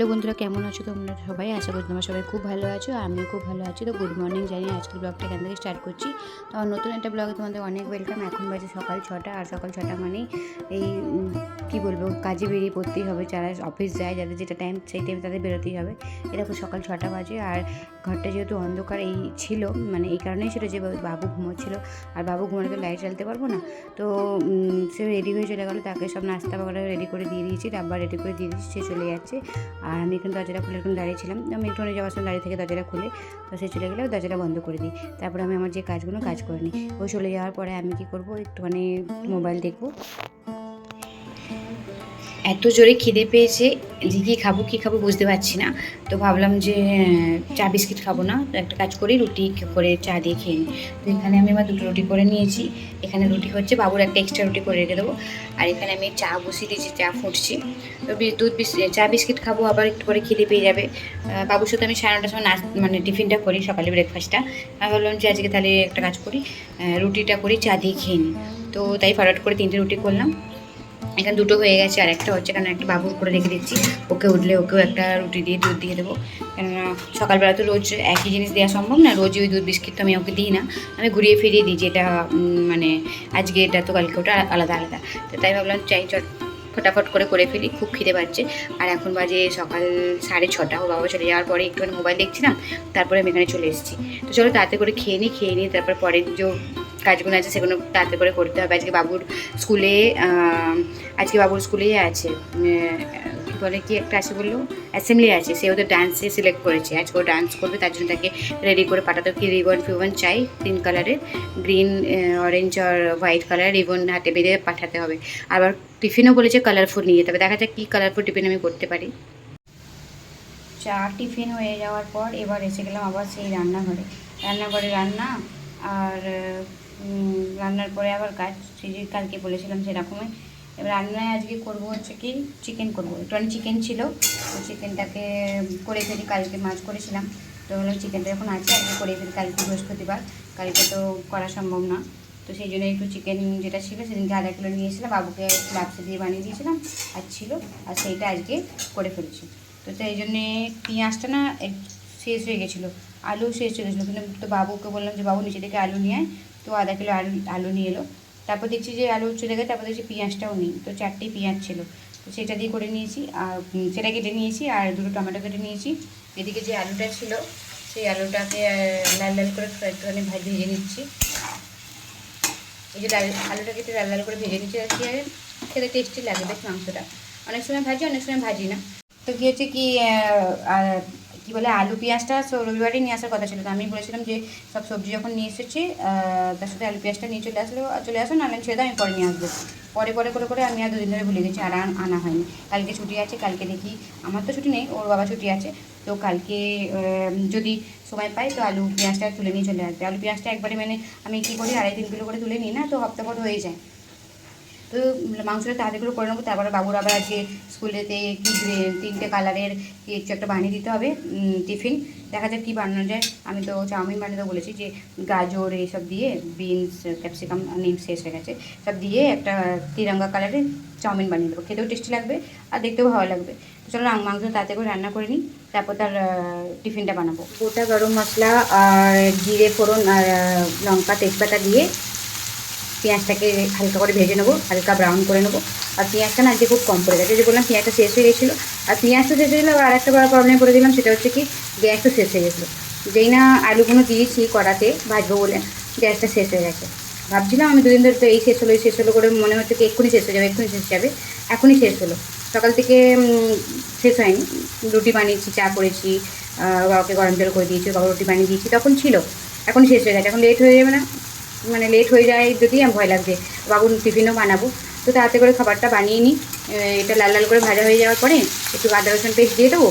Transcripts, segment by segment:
Hello বন্ধুরা, কেমন আছো তোমরা সবাই? আশা করি তোমরা সবাই খুব ভালো আছো, আমিও খুব ভালো আছি। তো গুড মর্নিং জানি আজকের ব্লগটা এখান থেকে স্টার্ট করছি। তো নতুন একটা ব্লগে তোমাদের অনেক ওয়েলকাম এখন বাজে সকাল ছটা, আর সকাল ছটা মানেই এই কি বলব, কাজে বেরিয়ে পড়তেই হবে। যারা অফিস যায়, যাদের যেটা টাইম সেই টাইমে তাদের বেরোতেই হবে। এরকম সকাল ছটা বাজে, আর ঘরটা যেহেতু অন্ধকার, এই ছিল মানে এই কারণেই ছিল যে বাবু ঘুমোচ্ছিল। আর বাবু ঘুমালে তো লাইট জ্বালতে পারব না? তো সে রেডি হয়ে চলে গেলো, তাকে সব নাস্তা বাগড়া রেডি করে দিয়ে দিয়েছি। ডাব্বা রেডি করে দিয়ে দিয়েছি, সে চলে যাচ্ছে। আর আমি এখন দরজাটা খুলে এখন দাঁড়িয়েছিলাম। আমি একটু অনেক যাওয়ার সময় দাঁড়িয়ে থেকে দরজাটা খুলে, তো সে চলে গেলে দরজাটা বন্ধ করে দিই। তারপরে আমি আমার যে কাজগুলো কাজ করে নিই। ওই চলে যাওয়ার পরে আমি কি করব, একটুখানি মোবাইল দেখব। এত জোরে খিদে পেয়েছে, যে কী খাব কী খাব বুঝতে পারছি না। তো ভাবলাম যে চা বিস্কিট খাব না একটা কাজ করি, রুটি করে চা দিয়ে খেয়ে নিই। তো এখানে আমি আমার দুটো রুটি করে নিয়েছি। এখানে রুটি হচ্ছে বাবুর একটা এক্সট্রা রুটি করে রেখে দেবো। আর এখানে আমি চা বসিয়ে দিয়েছি, চা ফুটছি। তো দুধ চা বিস্কিট খাব, আবার একটু করে খিদে পেয়ে যাবে। বাবুর সাথে আমি সাড়ে নটার সময় নাচ মানে টিফিনটা করি, সকালে ব্রেকফাস্টটা আমি ভাবলাম যে আজকে তাহলে একটা কাজ করি রুটিটা করি, চা দিয়ে খেয়ে নিই। তো তাই ফটাফট করে তিনটে রুটি করলাম। এখানে দুটো হয়ে গেছে, আর একটা হচ্ছে কারণ একটা বাবুর করে রেখে দিচ্ছি। ওকে উঠলে ওকেও একটা রুটি দিয়ে দুধ দিয়ে দেবো। কেননা সকালবেলা তো রোজ একই জিনিস দেওয়া সম্ভব না রোজ ওই দুধ বিস্কিট তো আমি ওকে দিই না। আমি ঘুরিয়ে ফিরিয়ে দিই যেটা মানে আজকে এটা তো কালকে ওটা আলাদা আলাদা। তো তাই ভাবলাম চাই চট, ফটাফট করে করে ফেলি, খুব খিদে পাচ্ছে। আর এখন বাজে সকাল সাড়ে ছটা, ও বাবা চলে যাওয়ার পরে একটুখানি মোবাইল দেখছিলাম, তারপরে আমি এখানে চলে এসেছি। তো চলো তাড়াতাড়ি করে খেয়ে নিই খেয়ে নিই তারপর পরের যে কাজগুলো আছে সেগুলো তাড়াতাড়ি করে করতে হবে। আজকে বাবুর স্কুলে আজকে বাবুর স্কুলেই আছে কি বলে, কি একটা আছে বলল? অ্যাসেম্বলি আছে সে ওদের ডান্সে সিলেক্ট করেছে। আজকে ও ডান্স করবে, তার জন্য তাকে রেডি করে পাঠাতে কি রিবন ফিবন চাই? তিন কালারের গ্রিন অরেঞ্জ আর হোয়াইট কালার রিবন হাতে বেঁধে পাঠাতে হবে। আবার টিফিনও বলেছে কালারফুল নিয়ে যেতে হবে। দেখা যাক কী কালারফুল টিফিন আমি করতে পারি। চা টিফিন হয়ে যাওয়ার পর এবার এসে গেলাম আবার সেই রান্নাঘরে। রান্নাঘরে রান্না আর রান্নার পরে আবার কাজ যে কালকে বলেছিলাম সেরকমই। এবার রান্নায় আজকে করব হচ্ছে কি চিকেন করব। একটুখানি চিকেন ছিল, তো চিকেনটাকে করে ফেলি, কালকে মাছ করেছিলাম। তো বললাম চিকেনটা যখন আছে, আজকে করে ফেলি, কালকে বৃহস্পতিবার। কালকে তো করা সম্ভব না। তো সেই জন্য একটু চিকেন যেটা ছিল, সেদিনকে আধা কিলো নিয়েছিলাম বাবুকে লাপসে দিয়ে বানিয়ে দিয়েছিলাম, আর ছিল, আর সেইটা আজকে করে ফেলেছি। তো সেই জন্যে পেঁয়াজটা না শেষ হয়ে গেছিল। আলু শেষ চলে গেছিল। কিন্তু তো বাবুকে বললাম যে, বাবু, নিচে থেকে আলু নিয়ে আয়। তো আধা কিলো আলু আলু নিয়ে এলো। তারপর দেখছি যে আলু চলে গেছে, তারপর দেখছি পেঁয়াজটাও নেই। তো চারটেই পেঁয়াজ ছিল। তো সেটা দিয়ে করে নিয়েছি, আর সেটা কেটে নিয়েছি, আর দুটো টমেটো কেটে নিয়েছি। এদিকে যে আলুটা ছিল, সেই আলুটাকে লাল লাল করে একটুখানি ভাজ ভেজে নিচ্ছি। এই যে লাল আলুটাকে লাল লাল করে ভেজে নিচ্ছি, আর কি খেতে টেস্টি লাগে, বেশ মাংসটা। অনেক সময় ভাজি, অনেক সময় ভাজি না। তো কি হচ্ছে কি কি বলে, আলু, পেঁয়াজটা রবিবারই নিয়ে আসার কথা ছিল। তো আমি বলেছিলাম যে, সব সবজি যখন নিয়ে এসেছি তার সাথে আলু, পেঁয়াজটা নিয়ে চলে আসলেও চলে আসো, নাহলে ছেড়ে দাও, আমি পরে নিয়ে আসব। পরে পরে করে করে আমি আর দুদিন ধরে ভুলে গেছি, আর আনা হয়নি। কালকে ছুটি আছে, কালকে দেখি, আমার তো ছুটি নেই, ওর বাবা ছুটি আছে। তো কালকে যদি সময় পাই, তো আলু, পেঁয়াজটা তুলে নিয়ে চলে আসবে। আলু, পেঁয়াজটা একবারে মানে আমি কী করি, আড়াই তিন কিলো করে তুলে নিই না, তো হপ্তা পর হয়ে যায়। তো মাংসটা তাড়াতাড়ি করে করে নেব, তারপরে বাবুর আবার আজকে স্কুলেতে কি তিনটে কালারের কি একটু একটা বানিয়ে দিতে হবে টিফিন। দেখা যাক কী বানানো যায়। আমি তো চাউমিন বানাতে বলেছি যে গাজর এইসব দিয়ে, বিনস, ক্যাপসিকাম নিম শেষ হয়ে গেছে। সব দিয়ে একটা তিরঙ্গা কালারের চাউমিন বানিয়ে দেবো। খেতেও টেস্টি লাগবে আর দেখতেও ভালো লাগবে। চলো না মাংস তাড়াতাড়ি করে রান্না করে নিই, তারপর তার টিফিনটা বানাবো। গোটা গরম মশলা আর জিরে ফোড়ন আর লঙ্কা তেজপাতা দিয়ে পেঁয়াজটাকে হালকা করে ভেজে নেব, হালকা ব্রাউন করে নেব। আর পেঁয়াজটা না আজকে খুব কম পড়ে গেছে, যে বললাম পেঁয়াজটা শেষ হয়ে গেছিল। আর পেঁয়াজটা শেষ হয়ে গেলো আর একটা বড় প্রবলেম করে দিলাম, সেটা হচ্ছে কি, গ্যাসটা শেষ হয়ে গেছিল। যেই না আলুগুলো দিয়েছি কড়াতে, ভাজবো বলে, গ্যাসটা শেষ হয়ে গেছে। ভাবছিলাম আমি দুদিন ধরে তো এই শেষ হলো, এই শেষ হলো করে মনে হচ্ছে কি এক্ষুনি শেষ হয়ে যাবে, এক্ষুনি শেষ যাবে, এখনই শেষ হলো। সকাল থেকে শেষ হয়নি। রুটি বানিয়েছি, চা করেছি বাবাকে গরম জল করে দিয়েছি বাবা রুটি বানিয়ে দিয়েছি, তখন ছিল, এখন শেষ হয়ে গেছে, এখন লেট হয়ে যাবে না। মানে লেট হয়ে যায় যদি ভয় লাগবে। বাবুর টিফিনও বানাবো। তো তাড়াতাড়ি করে খাবারটা বানিয়ে নিই। এটা লাল লাল করে ভাজা হয়ে যাওয়ার পরে একটু আদা, রসুন পেস্ট দিয়ে দেবো।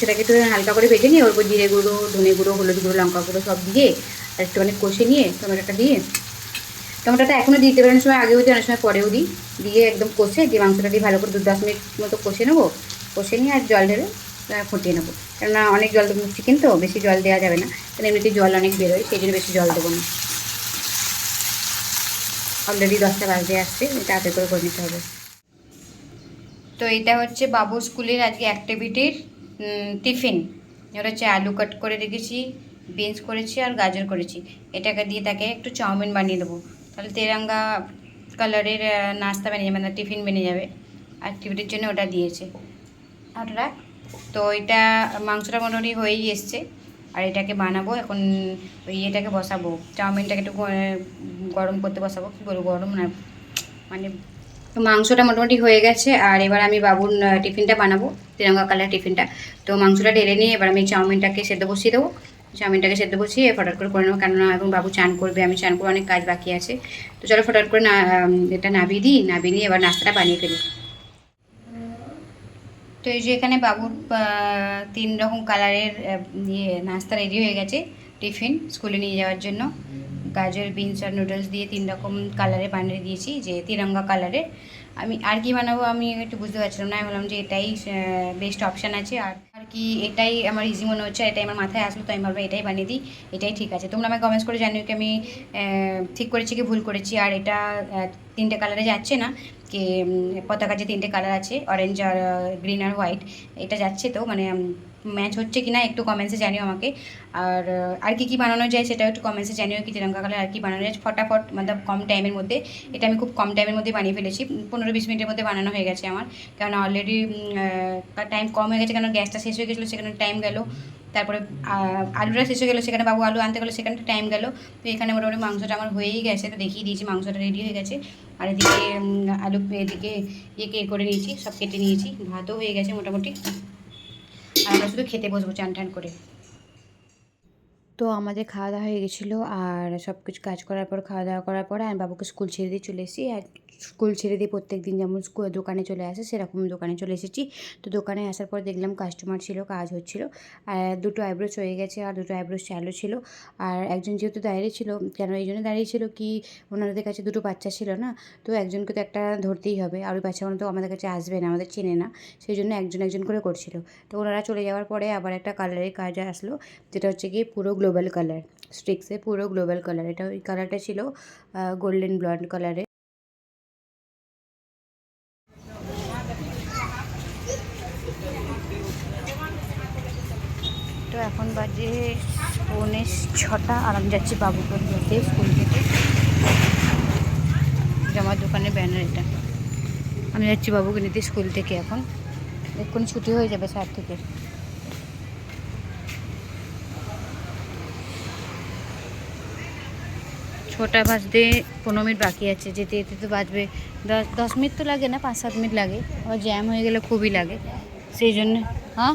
সেটাকে একটু হালকা করে ভেজে নিয়ে ওর উপর জিরে গুঁড়ো, ধনে গুঁড়ো, হলুদ গুঁড়ো, লঙ্কা গুঁড়ো সব দিয়ে আর একটুখানি কষে নিয়ে টমেটোটা দিয়ে টমেটোটা এখনও দিতে পারি অনেক সময় আগেও দিই, অনেক সময় পরেও দিই। দিয়ে একদম কষে দিয়ে মাংসটা দিয়ে ভালো করে দু দশ মিনিট মতো কষে নেব। কষে নিয়ে আর জল ঢেলে ফুটিয়ে নেব। কেননা অনেক জল, চিকেন তো, বেশি জল দেওয়া যাবে না। কারণ এমনিতে জল অনেক বেরোয়, সেই জন্য বেশি জল দেবো না। অলরেডি দশটা বাজে আসছে তাড়াতাড়ি করে করে নিতে হবে। তো এটা হচ্ছে বাবু স্কুলের আজকে অ্যাক্টিভিটির টিফিন এটা হচ্ছে আলু কাট করে রেখেছি বিনস করেছি আর গাজর করেছি। এটাকে দিয়ে তাকে একটু চাউমিন বানিয়ে দেবো। তাহলে তেরাঙ্গা কালারের নাস্তা বেরিয়ে যাবে মানে টিফিন বেরিয়ে যাবে। অ্যাক্টিভিটির জন্য ওটা দিয়েছে। ওটা তো এটা মাংসটা মোটামুটি হয়েই এসছে। আর এটাকে বানাবো, এখন ওই এটাকে বসাবো, চাউমিনটাকে একটু গরম করতে বসাবো, কী বলব গরম না মানে তো মাংসটা মোটামুটি হয়ে গেছে, আর এবার আমি বাবুর টিফিনটা বানাবো, তিরঙ্গা কালার টিফিনটা। তো মাংসটা ঢেলে নিয়ে এবার আমি চাউমিনটাকে সেদ্ধ বসিয়ে দেবো, চাউমিনটাকে সেদ্ধ বসিয়ে ফটাট করে করে নেব, কেননা এখন বাবু চান করবে, আমি চান করে অনেক কাজ বাকি আছে। তো চলো ফটাট করে না এটা নাবিয়ে দিই, নাবিয়ে নিয়ে এবার নাস্তাটা বানিয়ে ফেলি। তো এই যে এখানে বাবুর তিন রকম কালারের ইয়ে নাস্তা রেডি হয়ে গেছে, টিফিন স্কুলে নিয়ে যাওয়ার জন্য। গাজর, বিনস আর নুডলস দিয়ে তিন রকম কালারে বানিয়ে দিয়েছি, যে তিরঙ্গা কালারের আমি আর কি বানাবো আমি একটু বুঝতে পারছিলাম না, আমি বললাম যে এটাই বেস্ট অপশান আছে। আর আর কি এটাই আমার ইজি মনে হচ্ছে এটাই আমার মাথায় আসলো, তো আমি ভাবলাম এটাই বানিয়ে দিই, এটাই ঠিক আছে। তোমরা আমাকে কমেন্টস করে জানিও কি আমি ঠিক করেছি কি ভুল করেছি, আর এটা তিনটে কালারে যাচ্ছে না, কি পতাকা যে তিনটে কালার আছে অরেঞ্জ আর গ্রিন আর হোয়াইট এটা যাচ্ছে তো মানে ম্যাচ হচ্ছে কি না একটু কমেন্টসে জানিও আমাকে। আর আর কি কি বানানো যায় সেটাও একটু কমেন্টসে জানিও কি তিরঙ্গা কালার আর কি বানানো যায়। ফটাফট মানে কম টাইমের মধ্যে, এটা আমি খুব কম টাইমের মধ্যে বানিয়ে ফেলেছি। পনেরো বিশ মিনিটের মধ্যে বানানো হয়ে গেছে আমার। কারণ অলরেডি টাইম কম হয়ে গেছে কারণ গ্যাসটা শেষ হয়ে গেছিল, সেখানে টাইম গেল। তারপরে আলুটা শেষ হয়ে গেলো, সেখানে বাবু আলু আনতে গেলো, সেখানে টাইম গেল। তো এখানে মোটামুটি মাংসটা আমার হয়েই গেছে, তো দেখিয়ে দিয়েছি, মাংসটা রেডি হয়ে গেছে। আর এদিকে আলু, এদিকে ইয়েকে এ করে নিয়েছি, সব কেটে নিয়েছি। ভাতও হয়ে গেছে মোটামুটি। আমরা শুধু খেতে বসবো চান টান করে। তো আমাদের খাওয়া দাওয়া হয়ে গেছিল আর সব কিছু কাজ করার পর খাওয়া দাওয়া করার পরে আমি বাবুকে স্কুল ছেড়ে দিয়ে চলে এসেছি। আর স্কুল ছেড়ে দিয়ে প্রত্যেক দিন যেমন স্কুল দোকানে চলে আসে, সেরকম দোকানে চলে এসেছি। তো দোকানে আসার পর দেখলাম কাস্টমার ছিল, কাজ হচ্ছিল। আর দুটো আইব্রোস হয়ে গেছে আর দুটো আইব্রোস চালু ছিল। আর একজন যেহেতু দাঁড়িয়ে ছিল, কেন এই জন্য দাঁড়িয়ে ছিল কি ওনাদের কাছে দুটো বাচ্চা ছিল না, তো একজনকে তো একটা ধরতেই হবে। আর ওই বাচ্চাগুলো তো আমাদের কাছে আসবে না, আমাদের চেনে না, সেই জন্য একজন একজন করে করছিল। তো ওনারা চলে যাওয়ার পরে আবার একটা কালারের কাজ আসলো, যেটা হচ্ছে কি পুরো গ্লোবাল কালার স্ট্রিক্সে পুরো গ্লোবাল কালার এটা ওই কালারটা ছিল গোল্ডেন ব্লন্ড কালারে তো এখন বাজে পৌনে ছটা আর আমি যাচ্ছি বাবুকে নিতে স্কুল থেকে। জামার দোকানের ব্যানার এটা। আমি যাচ্ছি বাবুকে নিতে স্কুল থেকে এখন। এক্ষুনি ছুটি হয়ে যাবে স্যার থেকে। ছটা বাজতে পনেরো মিনিট বাকি আছে, যেতে যেতে তো বাজবে। দশ দশ মিনিট তো লাগে না, পাঁচ, সাত মিনিট লাগে। আবার জ্যাম হয়ে গেলে খুবই লাগে। সেই জন্য হ্যাঁ?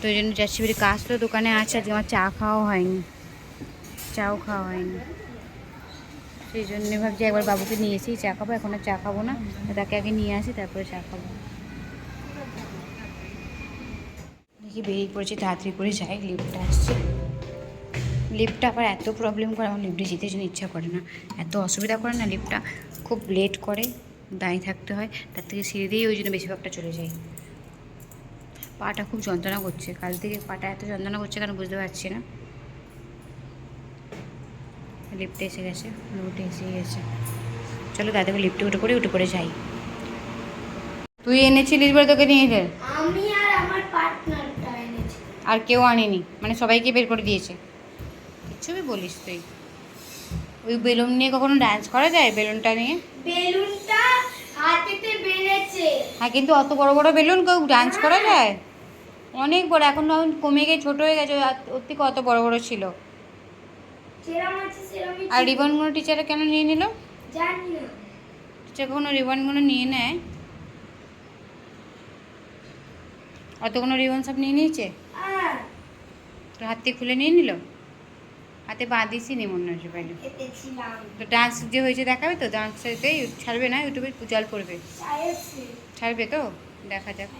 তো ওই জন্য যাচ্ছি বেরিয়ে কাজ তো দোকানে আছে, আজকে আমার চা খাওয়া হয়নি। চাও খাওয়া হয়নি। সেই জন্য ভাবছি একবার বাবুকে নিয়ে এসেই চা খাব, এখন আর চা খাব না। তাকে আগে নিয়ে আসি, তারপরে চা খাব। দেখি বেরিয়ে পড়েছি তাড়াতাড়ি করে যাই লিফটটা আসছে। লিফটটা আবার এত প্রবলেম করে, আমার লিফটে যেতে জন্য ইচ্ছা করে না। এত অসুবিধা করে না লিফটটা খুব লেট করে, দাঁড়িয়ে থাকতে হয়, তার থেকে সিঁড়ি দিয়েই ওই জন্য বেশিরভাগটা চলে যাই পাটা খুব যন্ত্রণা করছে, কাল থেকে পাটা এত যন্ত্রণা করছে কেন বুঝতে পারছি না। লিফটে এসে গেছে লিফটে এসে গেছে। চলো দাদাকে লিফ্টে উঠে পড়ে উঠে পড়ে যাই। তুই এনেছিলিস বলে তোকে নিয়ে আমি আর কেউ আনেনি মানে সবাইকে বের করে দিয়েছে। কিচ্ছু বলিস তুই। ওই বেলুন নিয়ে কখনো ডান্স করা যায়? বেলুনটা নিয়ে? বেলুনটা হাতেতে বেড়েছে হ্যাঁ কিন্তু অত বড় বড় বেলুন কেউ ডান্স করা যায়? অনেক বড় এখন তখন কমে গিয়ে ছোটো হয়ে গেছে ওর- থেকে অত বড় বড় ছিল। আর রিবনগুলো টিচাররা কেন নিয়ে নিল? জানি না। টিচার কখনো রিবনগুলো নিয়ে নেয়? অত কোনো রিবন সব নিয়ে নিয়েছে? তোর হাত দিয়ে খুলে নিয়ে নিল? হাতে বাঁধিসই নি মনে হচ্ছে পাইলে তো ডান্স যে হয়েছে দেখাবে তো? ডান্সেতে ছাড়বে না? ইউটিউবে জল পড়বে ছাড়বে তো? দেখা যাক।